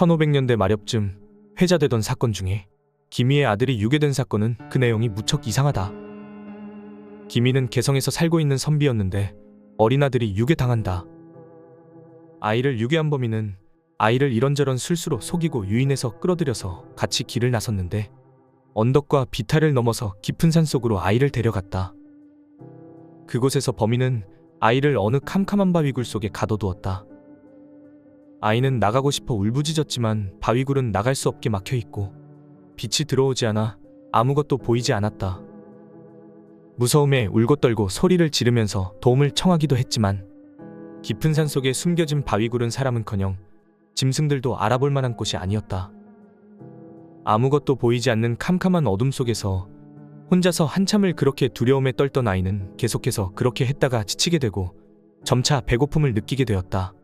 1500년대 말엽쯤 회자되던 사건 중에 김희의 아들이 유괴된 사건은 그 내용이 무척 이상하다. 김희는 개성에서 살고 있는 선비였는데 어린 아들이 유괴당한다. 아이를 유괴한 범인은 아이를 이런저런 술수로 속이고 유인해서 끌어들여서 같이 길을 나섰는데 언덕과 비탈을 넘어서 깊은 산 속으로 아이를 데려갔다. 그곳에서 범인은 아이를 어느 캄캄한 바위굴 속에 가둬두었다. 아이는 나가고 싶어 울부짖었지만 바위굴은 나갈 수 없게 막혀 있고 빛이 들어오지 않아 아무것도 보이지 않았다. 무서움에 울고 떨고 소리를 지르면서 도움을 청하기도 했지만 깊은 산 속에 숨겨진 바위굴은 사람은커녕 짐승들도 알아볼 만한 곳이 아니었다. 아무것도 보이지 않는 캄캄한 어둠 속에서 혼자서 한참을 그렇게 두려움에 떨던 아이는 계속해서 그렇게 했다가 지치게 되고 점차 배고픔을 느끼게 되었다.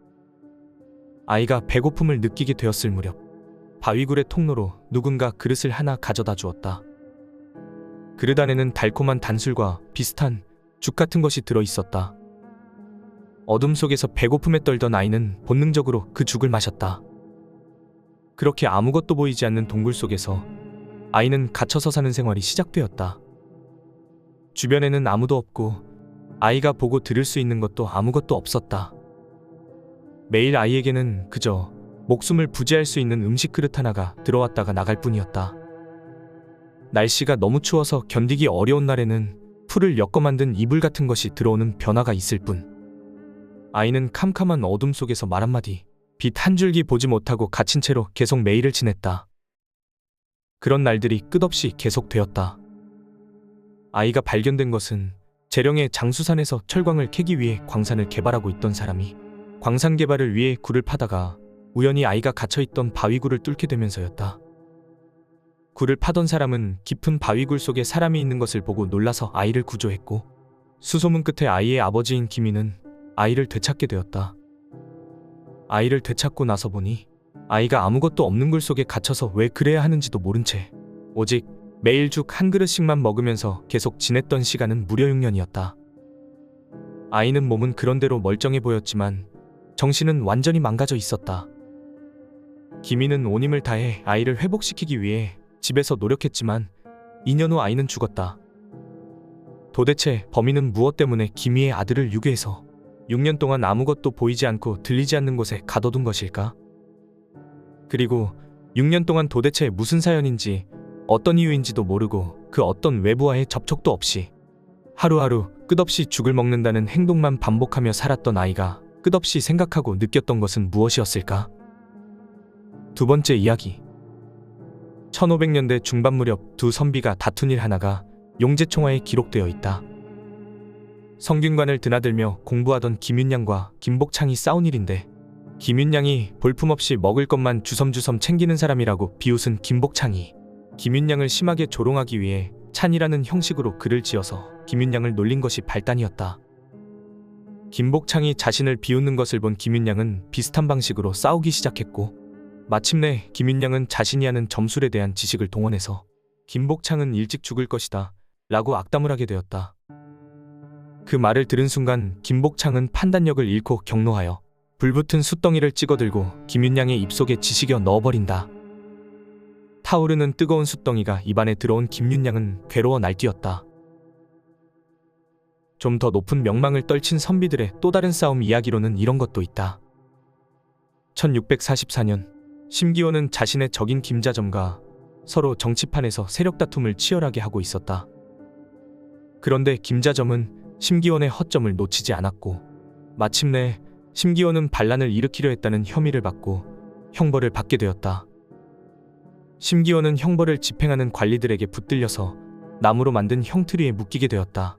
아이가 배고픔을 느끼게 되었을 무렵 바위굴의 통로로 누군가 그릇을 하나 가져다 주었다. 그릇 안에는 달콤한 단술과 비슷한 죽 같은 것이 들어 있었다. 어둠 속에서 배고픔에 떨던 아이는 본능적으로 그 죽을 마셨다. 그렇게 아무것도 보이지 않는 동굴 속에서 아이는 갇혀서 사는 생활이 시작되었다. 주변에는 아무도 없고 아이가 보고 들을 수 있는 것도 아무것도 없었다. 매일 아이에게는 그저 목숨을 부지할 수 있는 음식 그릇 하나가 들어왔다가 나갈 뿐이었다. 날씨가 너무 추워서 견디기 어려운 날에는 풀을 엮어 만든 이불 같은 것이 들어오는 변화가 있을 뿐. 아이는 캄캄한 어둠 속에서 말 한마디, 빛 한 줄기 보지 못하고 갇힌 채로 계속 매일을 지냈다. 그런 날들이 끝없이 계속되었다. 아이가 발견된 것은 재령의 장수산에서 철광을 캐기 위해 광산을 개발하고 있던 사람이 광산 개발을 위해 굴을 파다가 우연히 아이가 갇혀있던 바위굴을 뚫게 되면서였다. 굴을 파던 사람은 깊은 바위굴 속에 사람이 있는 것을 보고 놀라서 아이를 구조했고 수소문 끝에 아이의 아버지인 김이는 아이를 되찾게 되었다. 아이를 되찾고 나서 보니 아이가 아무것도 없는 굴 속에 갇혀서 왜 그래야 하는지도 모른 채 오직 매일 죽 한 그릇씩만 먹으면서 계속 지냈던 시간은 무려 6년이었다. 아이는 몸은 그런대로 멀쩡해 보였지만 정신은 완전히 망가져 있었다. 김이는 온 힘을 다해 아이를 회복시키기 위해 집에서 노력했지만 2년 후 아이는 죽었다. 도대체 범인은 무엇 때문에 김이의 아들을 유괴해서 6년 동안 아무것도 보이지 않고 들리지 않는 곳에 가둬둔 것일까? 그리고 6년 동안 도대체 무슨 사연인지 어떤 이유인지도 모르고 그 어떤 외부와의 접촉도 없이 하루하루 끝없이 죽을 먹는다는 행동만 반복하며 살았던 아이가 끝없이 생각하고 느꼈던 것은 무엇이었을까? 두 번째 이야기. 1500년대 중반 무렵 두 선비가 다툰 일 하나가 용제총화에 기록되어 있다. 성균관을 드나들며 공부하던 김윤양과 김복창이 싸운 일인데 김윤양이 볼품없이 먹을 것만 주섬주섬 챙기는 사람이라고 비웃은 김복창이 김윤양을 심하게 조롱하기 위해 찬이라는 형식으로 글을 지어서 김윤양을 놀린 것이 발단이었다. 김복창이 자신을 비웃는 것을 본 김윤양은 비슷한 방식으로 싸우기 시작했고 마침내 김윤양은 자신이 하는 점술에 대한 지식을 동원해서 김복창은 일찍 죽을 것이다 라고 악담을 하게 되었다. 그 말을 들은 순간 김복창은 판단력을 잃고 경노하여 불붙은 숯덩이를 찍어들고 김윤양의 입속에 지식여 넣어버린다. 타오르는 뜨거운 숯덩이가 입안에 들어온 김윤양은 괴로워 날뛰었다. 좀 더 높은 명망을 떨친 선비들의 또 다른 싸움 이야기로는 이런 것도 있다. 1644년 심기호는 자신의 적인 김자점과 서로 정치판에서 세력 다툼을 치열하게 하고 있었다. 그런데 김자점은 심기원의 허점을 놓치지 않았고 마침내 심기원은 반란을 일으키려 했다는 혐의를 받고 형벌을 받게 되었다. 심기원은 형벌을 집행하는 관리들에게 붙들려서 나무로 만든 형틀위에 묶이게 되었다.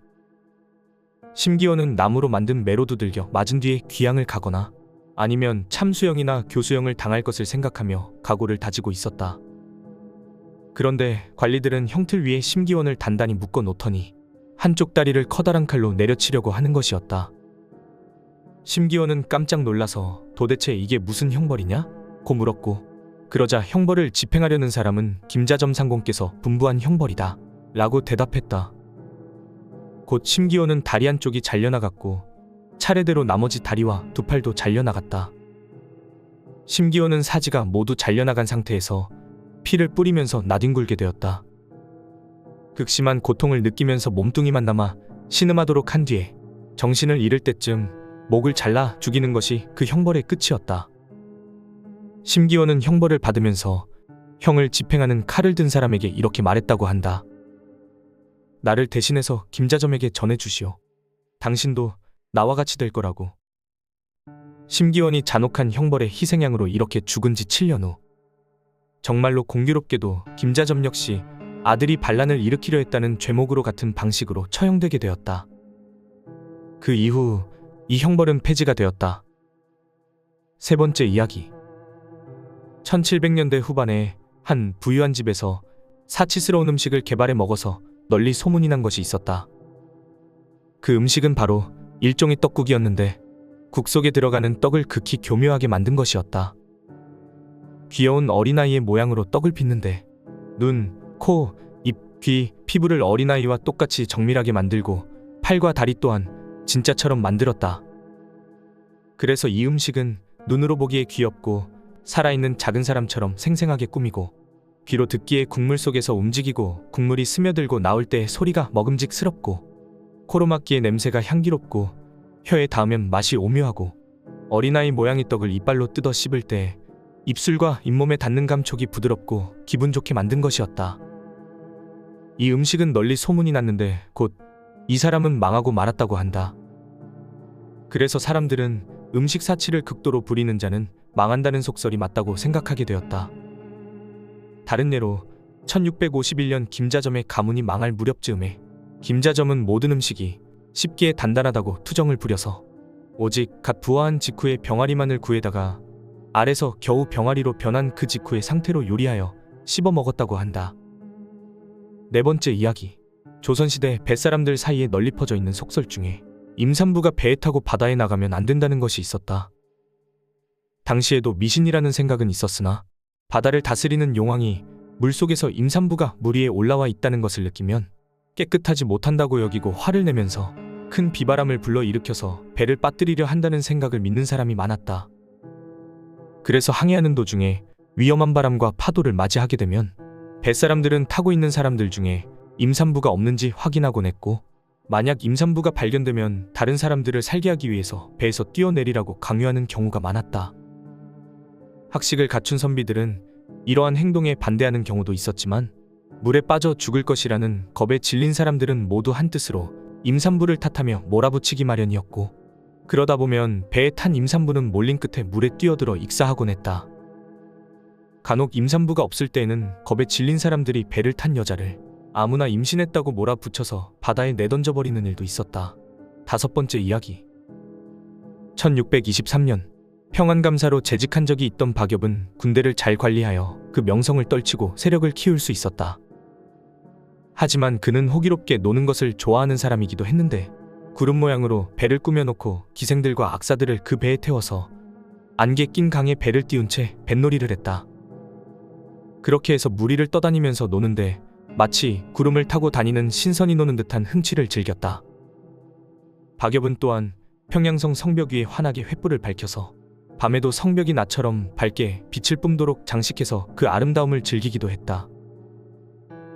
심기원은 나무로 만든 매로 두들겨 맞은 뒤에 귀양을 가거나 아니면 참수형이나 교수형을 당할 것을 생각하며 각오를 다지고 있었다. 그런데 관리들은 형틀 위에 심기원을 단단히 묶어 놓더니 한쪽 다리를 커다란 칼로 내려치려고 하는 것이었다. 심기원은 깜짝 놀라서 도대체 이게 무슨 형벌이냐? 고 물었고 그러자 형벌을 집행하려는 사람은 김자점 상공께서 분부한 형벌이다. 라고 대답했다. 곧 심기원은 다리 한쪽이 잘려나갔고 차례대로 나머지 다리와 두 팔도 잘려나갔다. 심기호는 사지가 모두 잘려나간 상태에서 피를 뿌리면서 나뒹굴게 되었다. 극심한 고통을 느끼면서 몸뚱이만 남아 신음하도록 한 뒤에 정신을 잃을 때쯤 목을 잘라 죽이는 것이 그 형벌의 끝이었다. 심기호는 형벌을 받으면서 형을 집행하는 칼을 든 사람에게 이렇게 말했다고 한다. 나를 대신해서 김자점에게 전해주시오. 당신도 나와 같이 될 거라고. 심기원이 잔혹한 형벌의 희생양으로 이렇게 죽은 지 7년 후. 정말로 공교롭게도 김자점 역시 아들이 반란을 일으키려 했다는 죄목으로 같은 방식으로 처형되게 되었다. 그 이후 이 형벌은 폐지가 되었다. 세 번째 이야기. 1700년대 후반에 한 부유한 집에서 사치스러운 음식을 개발해 먹어서 널리 소문이 난 것이 있었다. 그 음식은 바로 일종의 떡국이었는데 국 속에 들어가는 떡을 극히 교묘하게 만든 것이었다. 귀여운 어린아이의 모양으로 떡을 빚는데 눈, 코, 입, 귀, 피부를 어린아이와 똑같이 정밀하게 만들고 팔과 다리 또한 진짜처럼 만들었다. 그래서 이 음식은 눈으로 보기에 귀엽고 살아있는 작은 사람처럼 생생하게 꾸미고 귀로 듣기에 국물 속에서 움직이고 국물이 스며들고 나올 때 소리가 먹음직스럽고 코로 맡기에 냄새가 향기롭고 혀에 닿으면 맛이 오묘하고 어린아이 모양의 떡을 이빨로 뜯어 씹을 때 입술과 잇몸에 닿는 감촉이 부드럽고 기분 좋게 만든 것이었다. 이 음식은 널리 소문이 났는데 곧 이 사람은 망하고 말았다고 한다. 그래서 사람들은 음식 사치를 극도로 부리는 자는 망한다는 속설이 맞다고 생각하게 되었다. 다른 예로 1651년 김자점의 가문이 망할 무렵 즈음에 김자점은 모든 음식이 쉽기에 단단하다고 투정을 부려서 오직 갓 부화한 직후에 병아리만을 구해다가 알에서 겨우 병아리로 변한 그 직후의 상태로 요리하여 씹어 먹었다고 한다. 네 번째 이야기. 조선시대 뱃사람들 사이에 널리 퍼져 있는 속설 중에 임산부가 배에 타고 바다에 나가면 안 된다는 것이 있었다. 당시에도 미신이라는 생각은 있었으나 바다를 다스리는 용왕이 물속에서 임산부가 물 위에 올라와 있다는 것을 느끼면 깨끗하지 못한다고 여기고 화를 내면서 큰 비바람을 불러 일으켜서 배를 빠뜨리려 한다는 생각을 믿는 사람이 많았다. 그래서 항해하는 도중에 위험한 바람과 파도를 맞이하게 되면 뱃사람들은 타고 있는 사람들 중에 임산부가 없는지 확인하곤 했고 만약 임산부가 발견되면 다른 사람들을 살게 하기 위해서 배에서 뛰어내리라고 강요하는 경우가 많았다. 학식을 갖춘 선비들은 이러한 행동에 반대하는 경우도 있었지만 물에 빠져 죽을 것이라는 겁에 질린 사람들은 모두 한뜻으로 임산부를 탓하며 몰아붙이기 마련이었고 그러다 보면 배에 탄 임산부는 몰린 끝에 물에 뛰어들어 익사하곤 했다. 간혹 임산부가 없을 때에는 겁에 질린 사람들이 배를 탄 여자를 아무나 임신했다고 몰아붙여서 바다에 내던져 버리는 일도 있었다. 다섯 번째 이야기. 1623년 평안감사로 재직한 적이 있던 박엽은 군대를 잘 관리하여 그 명성을 떨치고 세력을 키울 수 있었다. 하지만 그는 호기롭게 노는 것을 좋아하는 사람이기도 했는데 구름 모양으로 배를 꾸며놓고 기생들과 악사들을 그 배에 태워서 안개 낀 강에 배를 띄운 채 뱃놀이를 했다. 그렇게 해서 무리를 떠다니면서 노는데 마치 구름을 타고 다니는 신선이 노는 듯한 흥취를 즐겼다. 박엽은 또한 평양성 성벽 위에 환하게 횃불을 밝혀서 밤에도 성벽이 나처럼 밝게 빛을 뿜도록 장식해서 그 아름다움을 즐기기도 했다.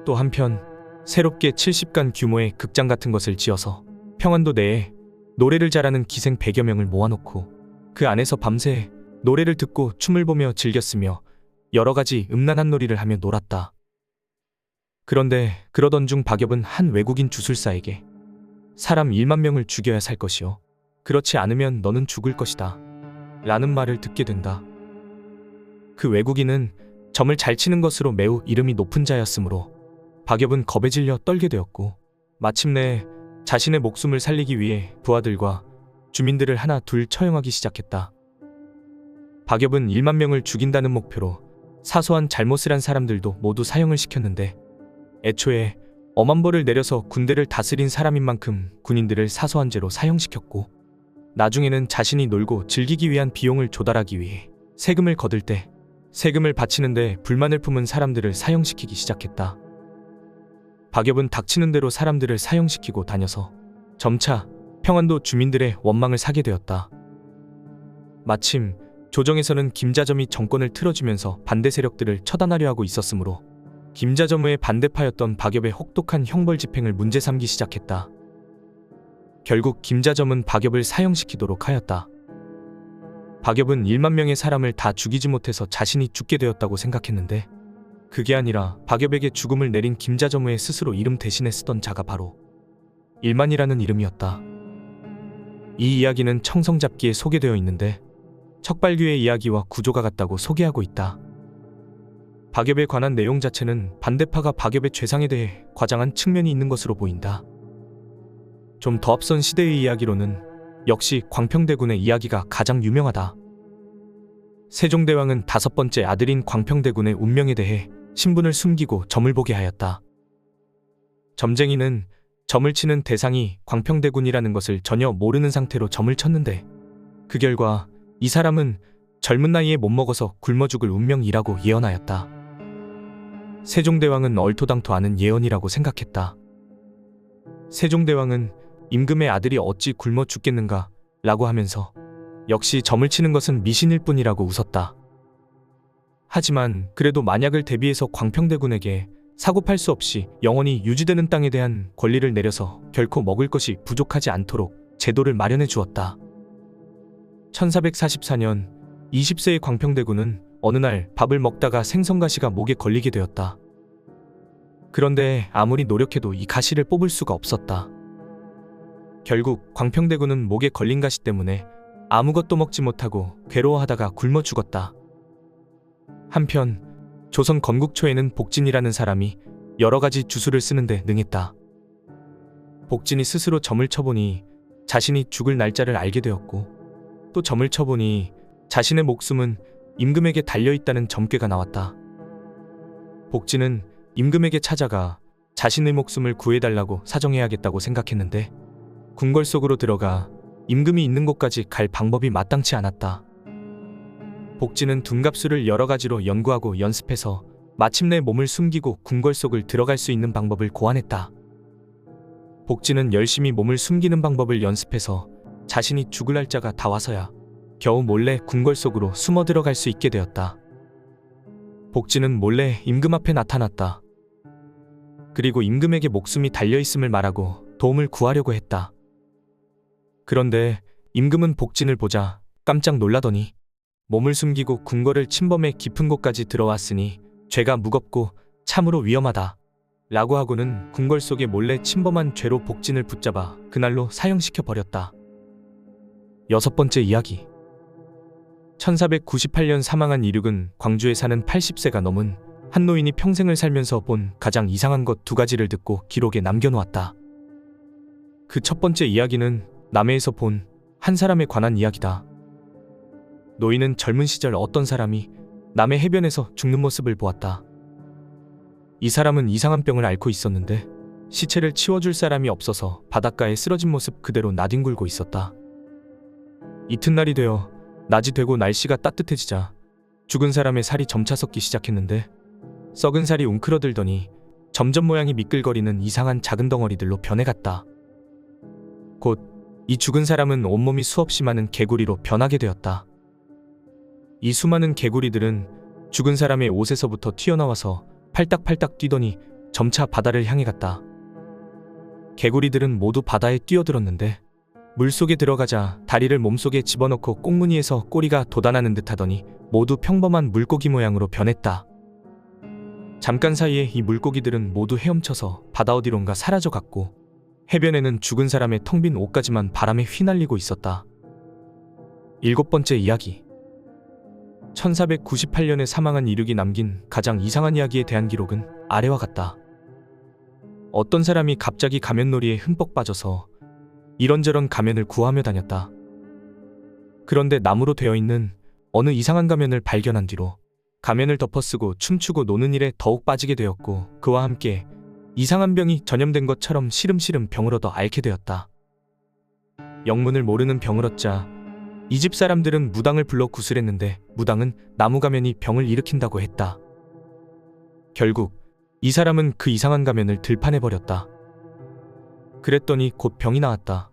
또 한편 새롭게 70간 규모의 극장 같은 것을 지어서 평안도 내에 노래를 잘하는 기생 100여 명을 모아놓고 그 안에서 밤새 노래를 듣고 춤을 보며 즐겼으며 여러 가지 음란한 놀이를 하며 놀았다. 그런데 그러던 중 박엽은 한 외국인 주술사에게 사람 1만 명을 죽여야 살 것이요. 그렇지 않으면 너는 죽을 것이다. 라는 말을 듣게 된다. 그 외국인은 점을 잘 치는 것으로 매우 이름이 높은 자였으므로 박엽은 겁에 질려 떨게 되었고 마침내 자신의 목숨을 살리기 위해 부하들과 주민들을 하나 둘 처형하기 시작했다. 박엽은 1만 명을 죽인다는 목표로 사소한 잘못을 한 사람들도 모두 사형을 시켰는데 애초에 엄한 벌을 내려서 군대를 다스린 사람인 만큼 군인들을 사소한 죄로 사형시켰고 나중에는 자신이 놀고 즐기기 위한 비용을 조달하기 위해 세금을 거둘 때 세금을 바치는데 불만을 품은 사람들을 사형시키기 시작했다. 박엽은 닥치는 대로 사람들을 사형시키고 다녀서 점차 평안도 주민들의 원망을 사게 되었다. 마침 조정에서는 김자점이 정권을 틀어주면서 반대 세력들을 처단하려 하고 있었으므로 김자점의 반대파였던 박엽의 혹독한 형벌 집행을 문제 삼기 시작했다. 결국 김자점은 박엽을 사형시키도록 하였다. 박엽은 1만 명의 사람을 다 죽이지 못해서 자신이 죽게 되었다고 생각했는데 그게 아니라 박엽에게 죽음을 내린 김자점의 스스로 이름 대신에 쓰던 자가 바로 일만이라는 이름이었다. 이 이야기는 청성잡기에 소개되어 있는데 척발규의 이야기와 구조가 같다고 소개하고 있다. 박엽에 관한 내용 자체는 반대파가 박엽의 죄상에 대해 과장한 측면이 있는 것으로 보인다. 좀 더 앞선 시대의 이야기로는 역시 광평대군의 이야기가 가장 유명하다. 세종대왕은 다섯 번째 아들인 광평대군의 운명에 대해 신분을 숨기고 점을 보게 하였다. 점쟁이는 점을 치는 대상이 광평대군이라는 것을 전혀 모르는 상태로 점을 쳤는데 그 결과 이 사람은 젊은 나이에 못 먹어서 굶어 죽을 운명이라고 예언하였다. 세종대왕은 얼토당토 않은 예언이라고 생각했다. 세종대왕은 임금의 아들이 어찌 굶어 죽겠는가 라고 하면서 역시 점을 치는 것은 미신일 뿐이라고 웃었다. 하지만 그래도 만약을 대비해서 광평대군에게 사고팔 수 없이 영원히 유지되는 땅에 대한 권리를 내려서 결코 먹을 것이 부족하지 않도록 제도를 마련해 주었다. 1444년 20세의 광평대군은 어느 날 밥을 먹다가 생선가시가 목에 걸리게 되었다. 그런데 아무리 노력해도 이 가시를 뽑을 수가 없었다. 결국 광평대군은 목에 걸린 가시 때문에 아무것도 먹지 못하고 괴로워하다가 굶어 죽었다. 한편 조선 건국 초에는 복진이라는 사람이 여러 가지 주술을 쓰는데 능했다. 복진이 스스로 점을 쳐보니 자신이 죽을 날짜를 알게 되었고 또 점을 쳐보니 자신의 목숨은 임금에게 달려있다는 점괘가 나왔다. 복진은 임금에게 찾아가 자신의 목숨을 구해달라고 사정해야겠다고 생각했는데 궁궐 속으로 들어가 임금이 있는 곳까지 갈 방법이 마땅치 않았다. 복진은 둔갑술을 여러 가지로 연구하고 연습해서 마침내 몸을 숨기고 궁궐 속을 들어갈 수 있는 방법을 고안했다. 복진은 열심히 몸을 숨기는 방법을 연습해서 자신이 죽을 날짜가 다 와서야 겨우 몰래 궁궐 속으로 숨어 들어갈 수 있게 되었다. 복진은 몰래 임금 앞에 나타났다. 그리고 임금에게 목숨이 달려 있음을 말하고 도움을 구하려고 했다. 그런데 임금은 복진을 보자 깜짝 놀라더니 몸을 숨기고 궁궐을 침범해 깊은 곳까지 들어왔으니 죄가 무겁고 참으로 위험하다. 라고 하고는 궁궐 속에 몰래 침범한 죄로 복진을 붙잡아 그날로 사형시켜 버렸다. 여섯 번째 이야기. 1498년 사망한 이륙은 광주에 사는 80세가 넘은 한 노인이 평생을 살면서 본 가장 이상한 것 두 가지를 듣고 기록에 남겨놓았다. 그 첫 번째 이야기는 남해에서 본 한 사람에 관한 이야기다. 노인은 젊은 시절 어떤 사람이 남해 해변에서 죽는 모습을 보았다. 이 사람은 이상한 병을 앓고 있었는데 시체를 치워줄 사람이 없어서 바닷가에 쓰러진 모습 그대로 나뒹굴고 있었다. 이튿날이 되어 낮이 되고 날씨가 따뜻해지자 죽은 사람의 살이 점차 섞기 시작했는데 썩은 살이 웅크러들더니 점점 모양이 미끌거리는 이상한 작은 덩어리들로 변해갔다. 곧 이 죽은 사람은 온몸이 수없이 많은 개구리로 변하게 되었다. 이 수많은 개구리들은 죽은 사람의 옷에서부터 튀어나와서 팔딱팔딱 뛰더니 점차 바다를 향해 갔다. 개구리들은 모두 바다에 뛰어들었는데 물속에 들어가자 다리를 몸속에 집어넣고 꽁무니에서 꼬리가 돋아나는 듯 하더니 모두 평범한 물고기 모양으로 변했다. 잠깐 사이에 이 물고기들은 모두 헤엄쳐서 바다 어디론가 사라져갔고 해변에는 죽은 사람의 텅 빈 옷가지만 바람에 휘날리고 있었다. 일곱 번째 이야기. 1498년에 사망한 이륙이 남긴 가장 이상한 이야기에 대한 기록은 아래와 같다. 어떤 사람이 갑자기 가면놀이에 흠뻑 빠져서 이런저런 가면을 구하며 다녔다. 그런데 나무로 되어 있는 어느 이상한 가면을 발견한 뒤로 가면을 덮어쓰고 춤추고 노는 일에 더욱 빠지게 되었고 그와 함께 이상한 병이 전염된 것처럼 시름시름 얻어 앓게 되었다. 영문을 모르는 병을 얻자 이 집 사람들은 무당을 불러 구슬했는데 무당은 나무 가면이 병을 일으킨다고 했다. 결국 이 사람은 그 이상한 가면을 들판해 버렸다. 그랬더니 곧 병이 나았다.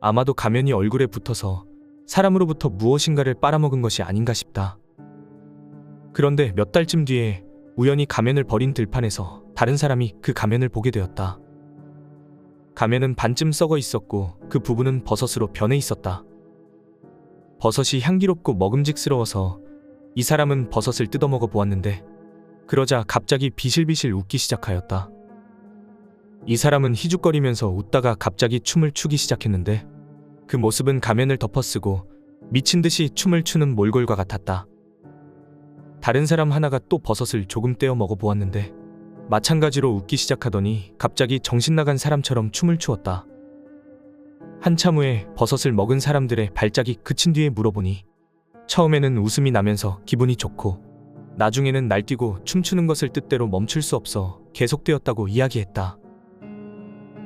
아마도 가면이 얼굴에 붙어서 사람으로부터 무엇인가를 빨아먹은 것이 아닌가 싶다. 그런데 몇 달쯤 뒤에 우연히 가면을 버린 들판에서 다른 사람이 그 가면을 보게 되었다. 가면은 반쯤 썩어 있었고 그 부분은 버섯으로 변해 있었다. 버섯이 향기롭고 먹음직스러워서 이 사람은 버섯을 뜯어먹어 보았는데 그러자 갑자기 비실비실 웃기 시작하였다. 이 사람은 희죽거리면서 웃다가 갑자기 춤을 추기 시작했는데 그 모습은 가면을 덮어쓰고 미친 듯이 춤을 추는 몰골과 같았다. 다른 사람 하나가 또 버섯을 조금 떼어 먹어 보았는데 마찬가지로 웃기 시작하더니 갑자기 정신 나간 사람처럼 춤을 추었다. 한참 후에 버섯을 먹은 사람들의 발작이 그친 뒤에 물어보니 처음에는 웃음이 나면서 기분이 좋고 나중에는 날뛰고 춤추는 것을 뜻대로 멈출 수 없어 계속되었다고 이야기했다.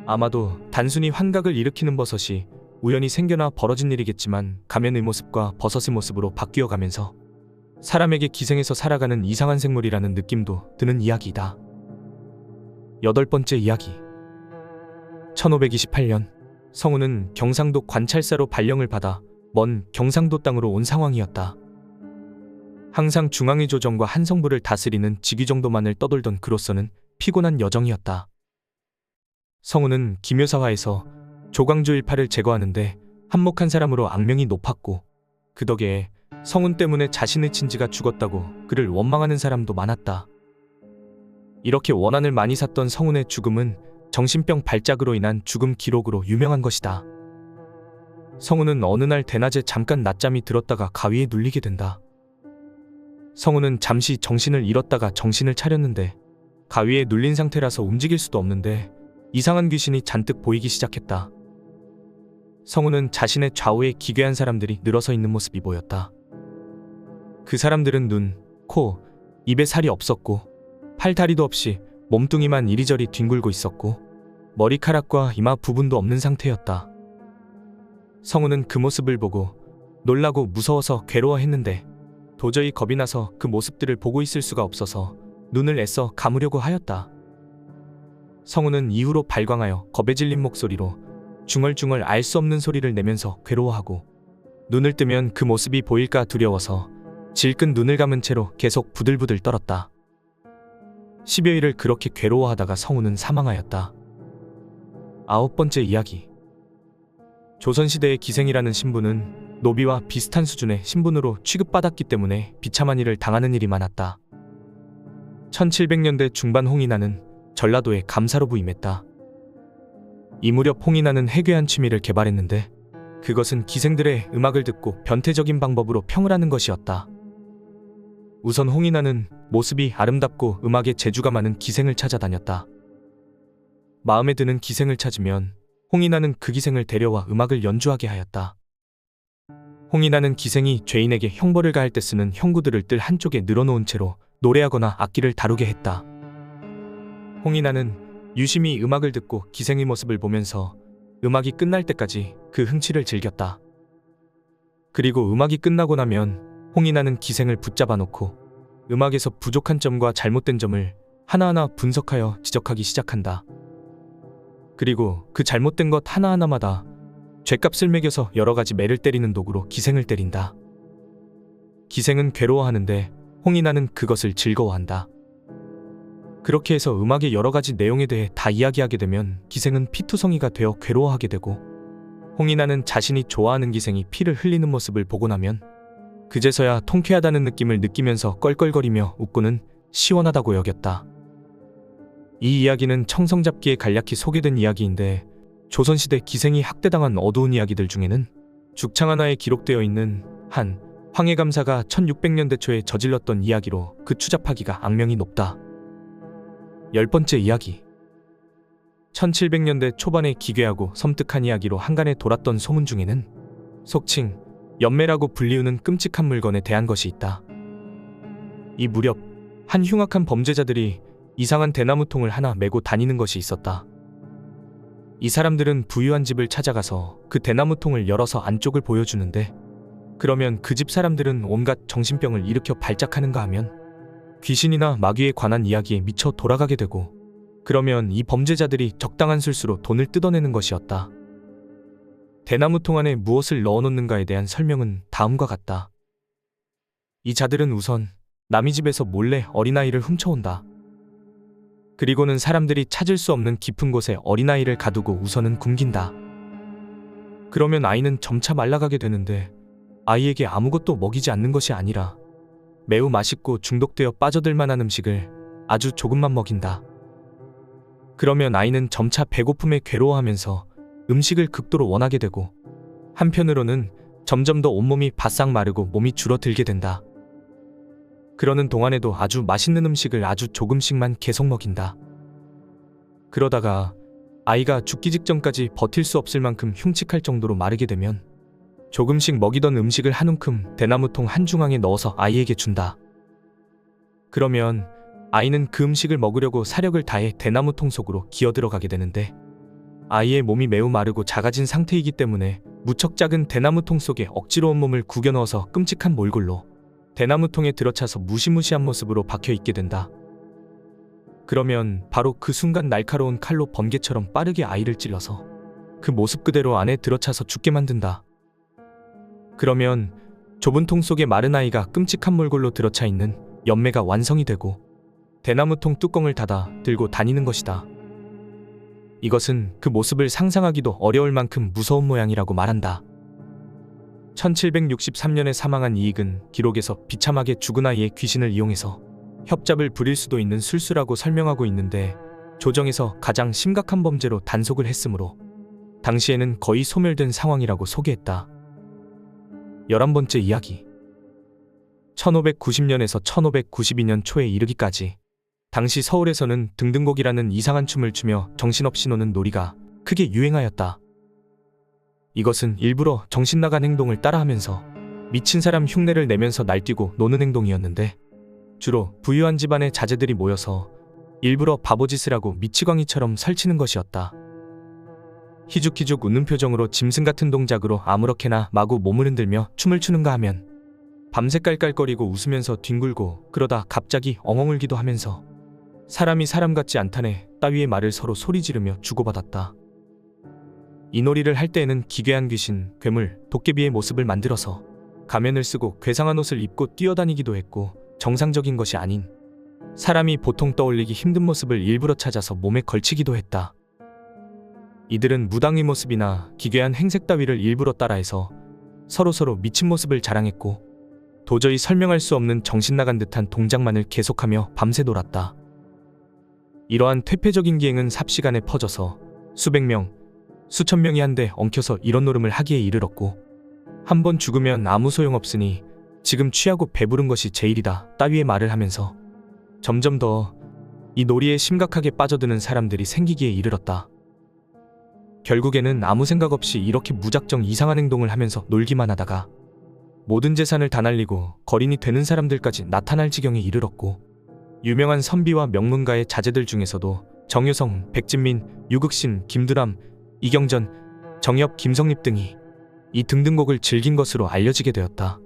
아마도 단순히 환각을 일으키는 버섯이 우연히 생겨나 벌어진 일이겠지만 가면의 모습과 버섯의 모습으로 바뀌어 가면서 사람에게 기생해서 살아가는 이상한 생물이라는 느낌도 드는 이야기이다. 여덟 번째 이야기. 1528년 성우는 경상도 관찰사로 발령을 받아 먼 경상도 땅으로 온 상황이었다. 항상 중앙의 조정과 한성부를 다스리는 직위 정도만을 떠돌던 그로서는 피곤한 여정이었다. 성우는 김효사화에서 조광조 일파를 제거하는데 한몫한 사람으로 악명이 높았고 그 덕에 성운 때문에 자신의 친지가 죽었다고 그를 원망하는 사람도 많았다. 이렇게 원한을 많이 샀던 성운의 죽음은 정신병 발작으로 인한 죽음 기록으로 유명한 것이다. 성운은 어느 날 대낮에 잠깐 낮잠이 들었다가 가위에 눌리게 된다. 성운은 잠시 정신을 잃었다가 정신을 차렸는데 가위에 눌린 상태라서 움직일 수도 없는데 이상한 귀신이 잔뜩 보이기 시작했다. 성우는 자신의 좌우에 기괴한 사람들이 늘어서 있는 모습이 보였다. 그 사람들은 눈, 코, 입에 살이 없었고 팔 다리도 없이 몸뚱이만 이리저리 뒹굴고 있었고 머리카락과 이마 부분도 없는 상태였다. 성우는 그 모습을 보고 놀라고 무서워서 괴로워했는데 도저히 겁이 나서 그 모습들을 보고 있을 수가 없어서 눈을 애써 감으려고 하였다. 성우는 이후로 발광하여 겁에 질린 목소리로 중얼중얼 알 수 없는 소리를 내면서 괴로워하고 눈을 뜨면 그 모습이 보일까 두려워서 질끈 눈을 감은 채로 계속 부들부들 떨었다. 10여일을 그렇게 괴로워하다가 성우는 사망하였다. 아홉 번째 이야기. 조선시대의 기생이라는 신분은 노비와 비슷한 수준의 신분으로 취급받았기 때문에 비참한 일을 당하는 일이 많았다. 1700년대 중반 홍인아는 전라도의 감사로 부임했다. 이 무렵 홍인아는 해괴한 취미를 개발했는데 그것은 기생들의 음악을 듣고 변태적인 방법으로 평을 하는 것이었다. 우선 홍인아는 모습이 아름답고 음악에 재주가 많은 기생을 찾아다녔다. 마음에 드는 기생을 찾으면 홍인아는 그 기생을 데려와 음악을 연주하게 하였다. 홍인아는 기생이 죄인에게 형벌을 가할 때 쓰는 형구들을 뜰 한쪽에 늘어놓은 채로 노래하거나 악기를 다루게 했다. 홍인아는 유심히 음악을 듣고 기생의 모습을 보면서 음악이 끝날 때까지 그 흥취를 즐겼다. 그리고 음악이 끝나고 나면 홍인아는 기생을 붙잡아 놓고 음악에서 부족한 점과 잘못된 점을 하나하나 분석하여 지적하기 시작한다. 그리고 그 잘못된 것 하나하나마다 죗값을 매겨서 여러 가지 매를 때리는 도구로 기생을 때린다. 기생은 괴로워하는데 홍인아는 그것을 즐거워한다. 그렇게 해서 음악의 여러 가지 내용에 대해 다 이야기하게 되면 기생은 피투성이가 되어 괴로워하게 되고 홍인아는 자신이 좋아하는 기생이 피를 흘리는 모습을 보고 나면 그제서야 통쾌하다는 느낌을 느끼면서 껄껄거리며 웃고는 시원하다고 여겼다. 이 이야기는 청성잡기에 간략히 소개된 이야기인데 조선시대 기생이 학대당한 어두운 이야기들 중에는 죽창 하나에 기록되어 있는 한 황해감사가 1600년대 초에 저질렀던 이야기로 그 추잡하기가 악명이 높다. 열 번째 이야기. 1700년대 초반에 기괴하고 섬뜩한 이야기로 한간에 돌았던 소문 중에는 속칭 연매라고 불리우는 끔찍한 물건에 대한 것이 있다. 이 무렵 한 흉악한 범죄자들이 이상한 대나무 통을 하나 메고 다니는 것이 있었다. 이 사람들은 부유한 집을 찾아가서 그 대나무 통을 열어서 안쪽을 보여주는데 그러면 그 집 사람들은 온갖 정신병을 일으켜 발작하는가 하면 귀신이나 마귀에 관한 이야기에 미쳐 돌아가게 되고 그러면 이 범죄자들이 적당한 술수로 돈을 뜯어내는 것이었다. 대나무통 안에 무엇을 넣어놓는가에 대한 설명은 다음과 같다. 이 자들은 우선 남의 집에서 몰래 어린아이를 훔쳐온다. 그리고는 사람들이 찾을 수 없는 깊은 곳에 어린아이를 가두고 우선은 굶긴다. 그러면 아이는 점차 말라가게 되는데 아이에게 아무것도 먹이지 않는 것이 아니라 매우 맛있고 중독되어 빠져들 만한 음식을 아주 조금만 먹인다. 그러면 아이는 점차 배고픔에 괴로워하면서 음식을 극도로 원하게 되고 한편으로는 점점 더 온몸이 바싹 마르고 몸이 줄어들게 된다. 그러는 동안에도 아주 맛있는 음식을 아주 조금씩만 계속 먹인다. 그러다가 아이가 죽기 직전까지 버틸 수 없을 만큼 흉측할 정도로 마르게 되면 조금씩 먹이던 음식을 한 움큼 대나무통 한 중앙에 넣어서 아이에게 준다. 그러면 아이는 그 음식을 먹으려고 사력을 다해 대나무통 속으로 기어 들어가게 되는데 아이의 몸이 매우 마르고 작아진 상태이기 때문에 무척 작은 대나무통 속에 억지로 온몸을 구겨 넣어서 끔찍한 몰골로 대나무통에 들어차서 무시무시한 모습으로 박혀 있게 된다. 그러면 바로 그 순간 날카로운 칼로 번개처럼 빠르게 아이를 찔러서 그 모습 그대로 안에 들어차서 죽게 만든다. 그러면 좁은 통 속에 마른 아이가 끔찍한 몰골로 들어차 있는 연매가 완성이 되고 대나무통 뚜껑을 닫아 들고 다니는 것이다. 이것은 그 모습을 상상하기도 어려울 만큼 무서운 모양이라고 말한다. 1763년에 사망한 이익은 기록에서 비참하게 죽은 아이의 귀신을 이용해서 협잡을 부릴 수도 있는 술수라고 설명하고 있는데 조정에서 가장 심각한 범죄로 단속을 했으므로 당시에는 거의 소멸된 상황이라고 소개했다. 11번째 이야기 1590년에서 1592년 초에 이르기까지 당시 서울에서는 등등곡이라는 이상한 춤을 추며 정신없이 노는 놀이가 크게 유행하였다. 이것은 일부러 정신 나간 행동을 따라하면서 미친 사람 흉내를 내면서 날뛰고 노는 행동이었는데 주로 부유한 집안의 자제들이 모여서 일부러 바보짓을 하고 미치광이처럼 설치는 것이었다. 희죽희죽 웃는 표정으로 짐승 같은 동작으로 아무렇게나 마구 몸을 흔들며 춤을 추는가 하면 밤새 깔깔거리고 웃으면서 뒹굴고 그러다 갑자기 엉엉 울기도 하면서 사람이 사람 같지 않다네 따위의 말을 서로 소리 지르며 주고받았다. 이 놀이를 할 때에는 기괴한 귀신, 괴물, 도깨비의 모습을 만들어서 가면을 쓰고 괴상한 옷을 입고 뛰어다니기도 했고 정상적인 것이 아닌 사람이 보통 떠올리기 힘든 모습을 일부러 찾아서 몸에 걸치기도 했다. 이들은 무당의 모습이나 기괴한 행색 따위를 일부러 따라해서 서로서로 미친 모습을 자랑했고 도저히 설명할 수 없는 정신 나간 듯한 동작만을 계속하며 밤새 놀았다. 이러한 퇴폐적인 기행은 삽시간에 퍼져서 수백 명, 수천 명이 한데 엉켜서 이런 노름을 하기에 이르렀고 한 번 죽으면 아무 소용없으니 지금 취하고 배부른 것이 제일이다 따위의 말을 하면서 점점 더 이 놀이에 심각하게 빠져드는 사람들이 생기기에 이르렀다. 결국에는 아무 생각 없이 이렇게 무작정 이상한 행동을 하면서 놀기만 하다가 모든 재산을 다 날리고 거린이 되는 사람들까지 나타날 지경에 이르렀고 유명한 선비와 명문가의 자제들 중에서도 정유성, 백진민, 유극신, 김두람, 이경전, 정엽, 김성립 등이 이 등등곡을 즐긴 것으로 알려지게 되었다.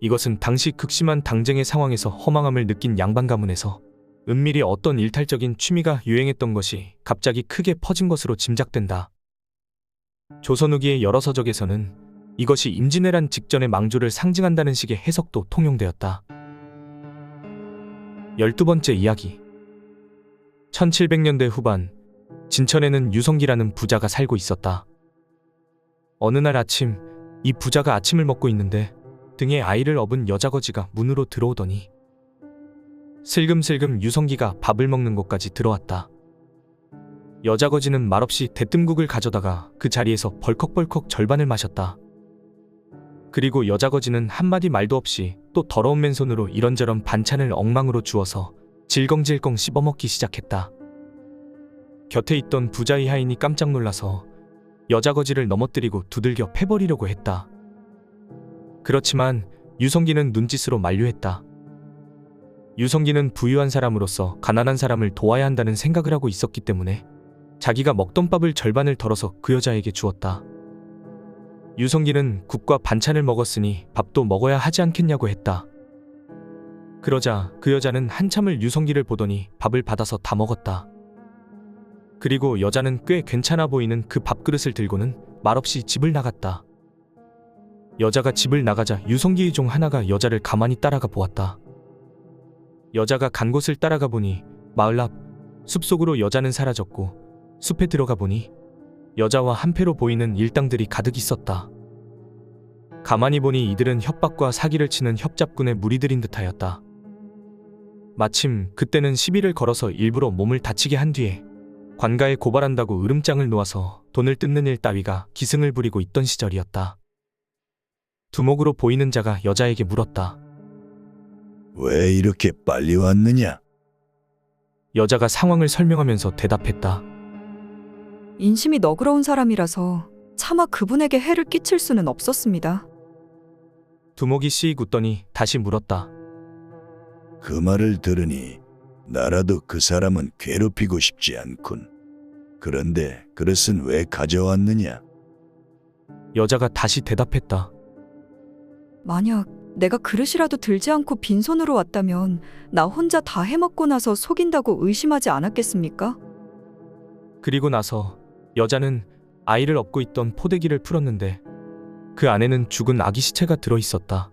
이것은 당시 극심한 당쟁의 상황에서 허망함을 느낀 양반 가문에서 은밀히 어떤 일탈적인 취미가 유행했던 것이 갑자기 크게 퍼진 것으로 짐작된다. 조선 후기의 여러 서적에서는 이것이 임진왜란 직전의 망조를 상징한다는 식의 해석도 통용되었다. 열두 번째 이야기 1700년대 후반 진천에는 유성기라는 부자가 살고 있었다. 어느 날 아침 이 부자가 아침을 먹고 있는데 등에 아이를 업은 여자 거지가 문으로 들어오더니 슬금슬금 유성기가 밥을 먹는 곳까지 들어왔다. 여자 거지는 말없이 대뜸국을 가져다가 그 자리에서 벌컥벌컥 절반을 마셨다. 그리고 여자 거지는 한마디 말도 없이 또 더러운 맨손으로 이런저런 반찬을 엉망으로 주어서 질겅질겅 씹어먹기 시작했다. 곁에 있던 부자의 하인이 깜짝 놀라서 여자 거지를 넘어뜨리고 두들겨 패버리려고 했다. 그렇지만 유성기는 눈짓으로 만류했다. 유성기는 부유한 사람으로서 가난한 사람을 도와야 한다는 생각을 하고 있었기 때문에 자기가 먹던 밥을 절반을 덜어서 그 여자에게 주었다. 유성기는 국과 반찬을 먹었으니 밥도 먹어야 하지 않겠냐고 했다. 그러자 그 여자는 한참을 유성기를 보더니 밥을 받아서 다 먹었다. 그리고 여자는 꽤 괜찮아 보이는 그 밥그릇을 들고는 말없이 집을 나갔다. 여자가 집을 나가자 유성기의 종 하나가 여자를 가만히 따라가 보았다. 여자가 간 곳을 따라가 보니 마을 앞 숲속으로 여자는 사라졌고 숲에 들어가 보니 여자와 한패로 보이는 일당들이 가득 있었다. 가만히 보니 이들은 협박과 사기를 치는 협잡군의 무리들인 듯하였다. 마침 그때는 시비를 걸어서 일부러 몸을 다치게 한 뒤에 관가에 고발한다고 으름장을 놓아서 돈을 뜯는 일 따위가 기승을 부리고 있던 시절이었다. 두목으로 보이는 자가 여자에게 물었다. 왜 이렇게 빨리 왔느냐? 여자가 상황을 설명하면서 대답했다. 인심이 너그러운 사람이라서 차마 그분에게 해를 끼칠 수는 없었습니다. 두목이 씩 웃더니 다시 물었다. 그 말을 들으니 나라도 그 사람은 괴롭히고 싶지 않군. 그런데 그릇은 왜 가져왔느냐? 여자가 다시 대답했다. 만약 내가 그릇이라도 들지 않고 빈손으로 왔다면 나 혼자 다 해먹고 나서 속인다고 의심하지 않았겠습니까? 그리고 나서 여자는 아이를 업고 있던 포대기를 풀었는데 그 안에는 죽은 아기 시체가 들어 있었다.